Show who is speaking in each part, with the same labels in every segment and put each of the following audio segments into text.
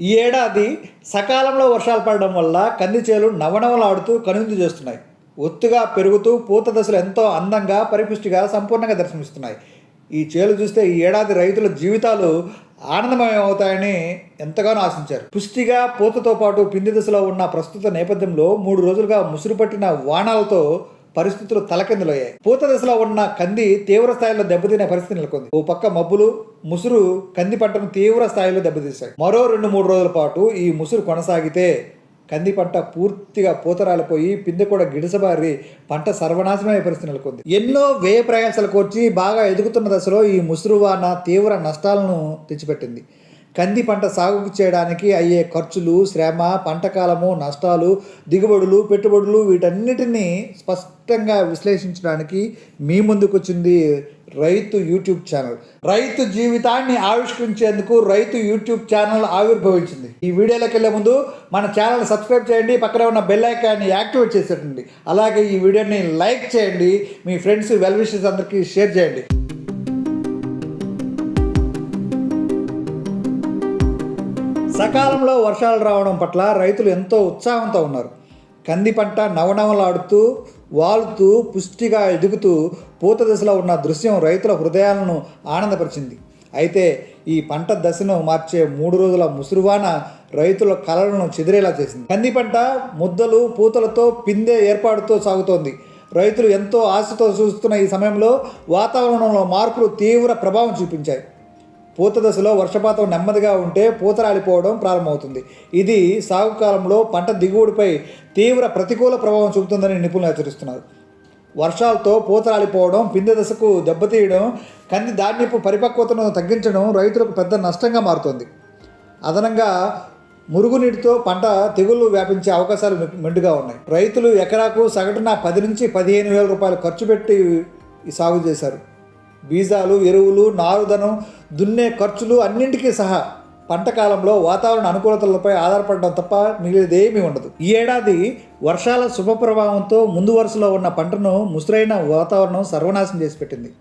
Speaker 1: ఈ ఏడాది సకాలంలో వర్షాలు పడడం వల్ల కంది చేలు నవనవలాడుతూ కనువిందు చేస్తున్నాయి. ఒత్తుగా పెరుగుతూ పూత దశలు ఎంతో అందంగా పరిపుష్టిగా సంపూర్ణంగా దర్శనమిస్తున్నాయి. ఈ చేలు చూస్తే ఈ ఏడాది రైతుల జీవితాలు ఆనందమయం అవుతాయని ఎంతగానో ఆశించారు. పుష్టిగా పూతతో పాటు పిండి దశలో ఉన్న ప్రస్తుత నేపథ్యంలో మూడు రోజులుగా ముసురు పట్టిన వానాలతో పరిస్థితులు తలకిందులయ్యాయి. పూత దశలో ఉన్న కంది తీవ్ర స్థాయిలో దెబ్బతినే పరిస్థితి నెలకొంది. ఓ పక్క మబ్బులు ముసురు కంది పంటను తీవ్ర స్థాయిలో దెబ్బతీశాయి. మరో రెండు మూడు రోజుల పాటు ఈ ముసురు కొనసాగితే కంది పంట పూర్తిగా పూతరాలిపోయి పిందె కూడా గిడిసబారి పంట సర్వనాశనమయ్యే పరిస్థితి నెలకొంది. ఎన్నో వ్యయ ప్రయాసాలు కోర్చి బాగా ఎదుగుతున్న దశలో ఈ ముసురు వాన తీవ్ర నష్టాలను తెచ్చిపెట్టింది. కంది పంట సాగు చేయడానికి అయ్యే ఖర్చులు శ్రమ పంట కాలము నష్టాలు దిగుబడులు పెట్టుబడులు వీటన్నిటిని స్పష్టంగా విశ్లేషించడానికి మీ ముందుకు వచ్చింది రైతు యూట్యూబ్ ఛానల్. రైతు జీవితాన్ని ఆవిష్కరించేందుకు రైతు యూట్యూబ్ ఛానల్ ఆవిర్భవించింది. ఈ వీడియోలోకి వెళ్ళే ముందు మన ఛానల్ సబ్స్క్రైబ్ చేయండి పక్కనే ఉన్న బెల్ ఐకాన్ని యాక్టివేట్ చేసేటండి. అలాగే ఈ వీడియోని లైక్ చేయండి మీ ఫ్రెండ్స్ వెల్ విషెస్ అందరికీ షేర్ చేయండి. సకాలంలో వర్షాలు రావడం పట్ల రైతులు ఎంతో ఉత్సాహంతో ఉన్నారు. కంది పంట నవనవలాడుతూ వాలుతూ పుష్టిగా ఎదుగుతూ పూత దశలో ఉన్న దృశ్యం రైతుల హృదయాలను ఆనందపరిచింది. అయితే ఈ పంట దశను మార్చే మూడు రోజుల ముసురువాన రైతుల కలలను చెదిరేలా చేసింది. కంది పంట ముద్దలు పూతలతో పిందె ఏర్పాటుతో సాగుతోంది. రైతులు ఎంతో ఆశతో చూస్తున్న ఈ సమయంలో వాతావరణంలో మార్పులు తీవ్ర ప్రభావం చూపించాయి. పూత దశలో వర్షపాతం నెమ్మదిగా ఉంటే పూత రాలిపోవడం ప్రారంభమవుతుంది. ఇది సాగు కాలంలో పంట దిగుబడిపై తీవ్ర ప్రతికూల ప్రభావం చూపుతుందని నిపుణులు హెచ్చరిస్తున్నారు. వర్షాలతో పూత రాలిపోవడం పిందె దశకు దెబ్బతీయడం కంది ధాన్యపు పరిపక్వతను తగ్గించడం రైతులకు పెద్ద నష్టంగా మారుతుంది. అదనంగా మురుగునీటితో పంట తెగుళ్ళు వ్యాపించే అవకాశాలు మెండుగా ఉన్నాయి. రైతులు ఎకరాకు సగటున పది నుంచి పదిహేను వేల రూపాయలు ఖర్చు పెట్టి సాగు చేశారు. బీజాలు ఎరువులు నారుదనం దున్నే ఖర్చులు అన్నింటికీ సహా పంట కాలంలో వాతావరణ అనుకూలతలపై ఆధారపడడం తప్ప మిగిలిదేమీ ఉండదు. ఈ ఏడాది వర్షాల శుభ ప్రభావంతో ముందు వరుసలో ఉన్న పంటను ముసురైన వాతావరణం సర్వనాశం చేసి పెట్టింది.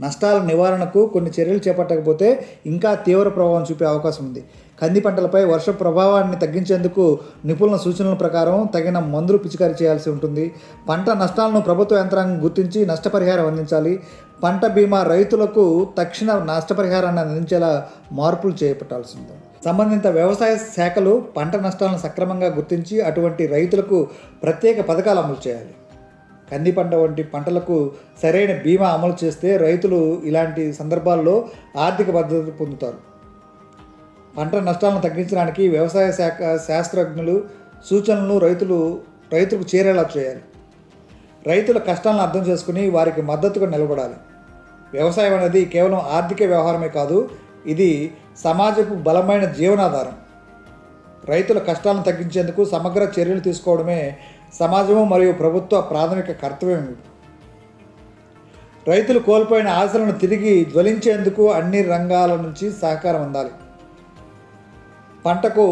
Speaker 1: నష్టాల నివారణకు కొన్ని చర్యలు చేపట్టకపోతే ఇంకా తీవ్ర ప్రభావం చూపే అవకాశం ఉంది. కంది పంటలపై వర్ష ప్రభావాన్ని తగ్గించేందుకు నిపుణుల సూచనల ప్రకారం తగిన మందులు పిచికారీ చేయాల్సి ఉంటుంది. పంట నష్టాలను ప్రభుత్వ యంత్రాంగం గుర్తించి నష్టపరిహారం అందించాలి. పంట బీమా రైతులకు తక్షణ నష్టపరిహారాన్ని అందించేలా మార్పులు చేపట్టాల్సి ఉంది సంబంధిత వ్యవసాయ శాఖలు పంట నష్టాలను సక్రమంగా గుర్తించి అటువంటి రైతులకు ప్రత్యేక పథకాలు అమలు చేయాలి. కంది పంట వంటి పంటలకు సరైన బీమా అమలు చేస్తే రైతులు ఇలాంటి సందర్భాల్లో ఆర్థిక భద్రత పొందుతారు. పంట నష్టాలను తగ్గించడానికి వ్యవసాయ శాఖ శాస్త్రజ్ఞులు సూచనలు రైతులు రైతులకు చేరేలా చేయాలి. రైతుల కష్టాలను అర్థం చేసుకుని వారికి మద్దతుగా నిలబడాలి. వ్యవసాయం అనేది కేవలం ఆర్థిక వ్యవహారమే కాదు ఇది సమాజపు బలమైన జీవనాధారం. రైతుల కష్టాలను తగ్గించేందుకు సమగ్ర చర్యలు తీసుకోవడమే సమాజము మరియు ప్రభుత్వ ప్రాథమిక కర్తవ్యం రైతులు కోల్పోయిన ఆశలను తిరిగి జ్వలించేందుకు అన్ని రంగాల నుంచి సహకారం అందాలి. పంటకు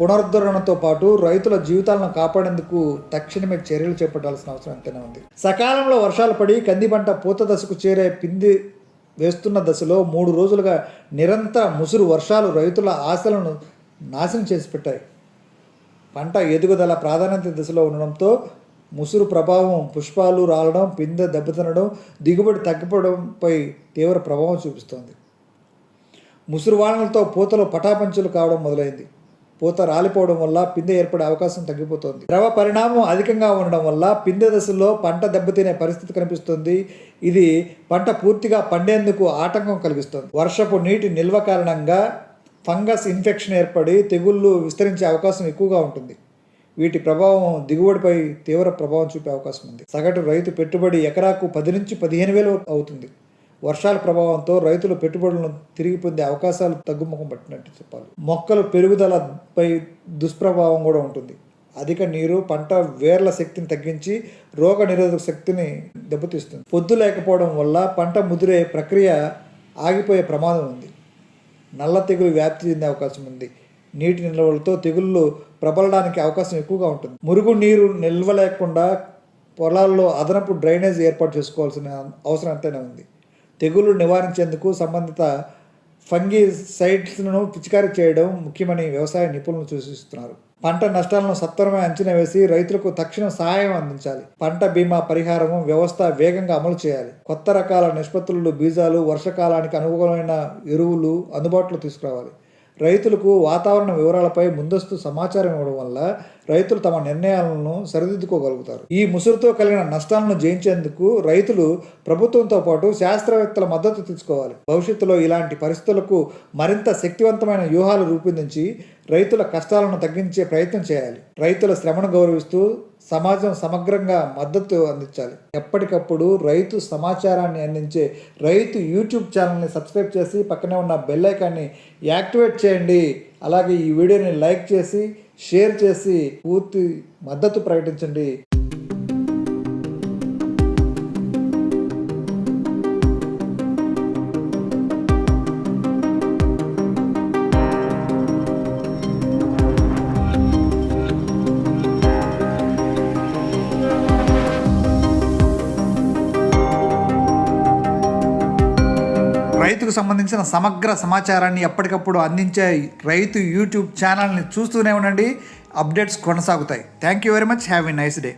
Speaker 1: పునరుద్ధరణతో పాటు రైతుల జీవితాలను కాపాడేందుకు తక్షణమే చర్యలు చేపట్టాల్సిన అవసరం ఎంతైనా ఉంది. సకాలంలో వర్షాలు పడి కంది పంట పూత దశకు చేరే పిండి వేస్తున్న దశలో మూడు రోజులుగా నిరంతర ముసురు వర్షాలు రైతుల ఆశలను నాశనం చేసి పెట్టాయి. పంట ఎదుగుదల ప్రాధాన్యత దశలో ఉండడంతో ముసురు ప్రభావం పుష్పాలు రాలడం పిందె దెబ్బతినడం దిగుబడి తగ్గిపోవడంపై తీవ్ర ప్రభావం చూపిస్తోంది. ముసురు వానలతో పూతలు పటాపంచులు కావడం మొదలైంది. పూత రాలిపోవడం వల్ల పిందె ఏర్పడే అవకాశం తగ్గిపోతుంది. ద్రవ పరిణామం అధికంగా ఉండడం వల్ల పిందె దశలో పంట దెబ్బతినే పరిస్థితి కనిపిస్తుంది. ఇది పంట పూర్తిగా పండేందుకు ఆటంకం కలిగిస్తుంది. వర్షపు నీటి నిల్వ కారణంగా ఫంగస్ ఇన్ఫెక్షన్ ఏర్పడి తెగుళ్ళు విస్తరించే అవకాశం ఎక్కువగా ఉంటుంది. వీటి ప్రభావం దిగుబడిపై తీవ్ర ప్రభావం చూపే అవకాశం ఉంది. సగటు రైతు పెట్టుబడి ఎకరాకు పది నుంచి పదిహేను వేలు అవుతుంది. వర్షాల ప్రభావంతో రైతులు పెట్టుబడులను తిరిగి పొందే అవకాశాలు తగ్గుముఖం పట్టినట్టు చెప్పాలి. మొక్కల పెరుగుదలపై దుష్ప్రభావం కూడా ఉంటుంది. అధిక నీరు పంట వేర్ల శక్తిని తగ్గించి రోగ నిరోధక శక్తిని దెబ్బతీస్తుంది. పొద్దు లేకపోవడం వల్ల పంట ముదిరే ప్రక్రియ ఆగిపోయే ప్రమాదం ఉంది. నల్ల తెగులు వ్యాప్తి చెందే అవకాశం ఉంది. నీటి నిల్వలతో తెగుళ్ళు ప్రబలడానికి అవకాశం ఎక్కువగా ఉంటుంది. మురుగు నీరు నిల్వ లేకుండా పొలాల్లో అదనపు డ్రైనేజ్ ఏర్పాటు చేసుకోవాల్సిన అవసరం ఎంతైనా ఉంది. తెగుళ్ళు నివారించేందుకు సంబంధిత ఫంగి సైట్స్ను పిచికారీ చేయడం ముఖ్యమని వ్యవసాయ నిపుణులు సూచిస్తున్నారు. పంట నష్టాలను సత్వరమే అంచనా వేసి రైతులకు తక్షణ సహాయం అందించాలి. పంట బీమా పరిహారం వ్యవస్థ వేగంగా అమలు చేయాలి. కొత్త రకాల నిష్పత్తులు బీజాలు వర్షకాలానికి అనుకూలమైన ఎరువులు అందుబాటులో తీసుకురావాలి. రైతులకు వాతావరణ వివరాలపై ముందస్తు సమాచారం ఇవ్వడం వల్ల రైతులు తమ నిర్ణయాలను సరిదిద్దుకోగలుగుతారు. ఈ ముసురుతో కలిగిన నష్టాలను జయించేందుకు రైతులు ప్రభుత్వంతో పాటు శాస్త్రవేత్తల మద్దతు తీసుకోవాలి. భవిష్యత్తులో ఇలాంటి పరిస్థితులకు మరింత శక్తివంతమైన వ్యూహాలు రూపొందించి రైతుల కష్టాలను తగ్గించే ప్రయత్నం చేయాలి. రైతుల శ్రమను గౌరవిస్తూ సమాజం సమగ్రంగా మద్దతు అందించాలి. ఎప్పటికప్పుడు రైతు సమాచారాన్ని అందించే రైతు యూట్యూబ్ ఛానల్ని సబ్స్క్రైబ్ చేసి పక్కనే ఉన్న బెల్ ఐకాన్ని యాక్టివేట్ చేయండి. అలాగే ఈ వీడియోని లైక్ చేసి షేర్ చేసి పూర్తి మద్దతు ప్రకటించండి. రైతుకు సంబంధించిన సమగ్ర సమాచారాన్ని ఎప్పటికప్పుడు అందించే రైతు యూట్యూబ్ ఛానల్ని చూస్తూనే ఉండండి. అప్డేట్స్ కొనసాగుతాయి. Thank you very much have a nice day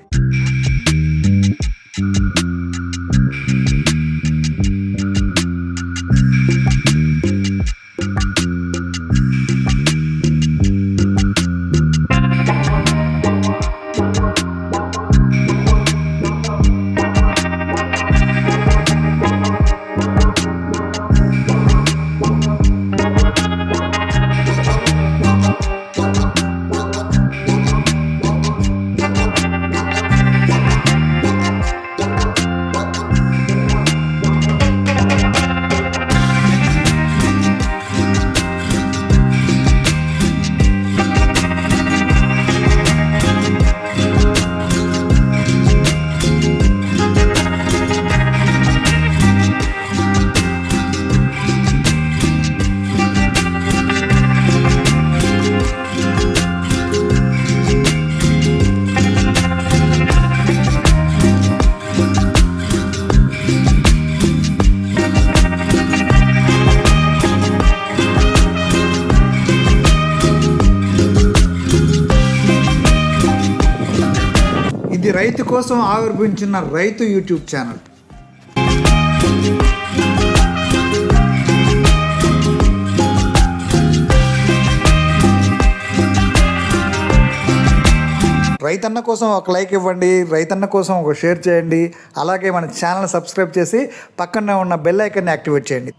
Speaker 1: రైతు కోసం ఆవిర్భవించిన రైతు యూట్యూబ్ ఛానల్. రైతన్న కోసం ఒక లైక్ ఇవ్వండి రైతన్న కోసం ఒక షేర్ చేయండి అలాగే మన ఛానల్ సబ్స్క్రైబ్ చేసి పక్కనే ఉన్న బెల్ ఐకాన్ని యాక్టివేట్ చేయండి.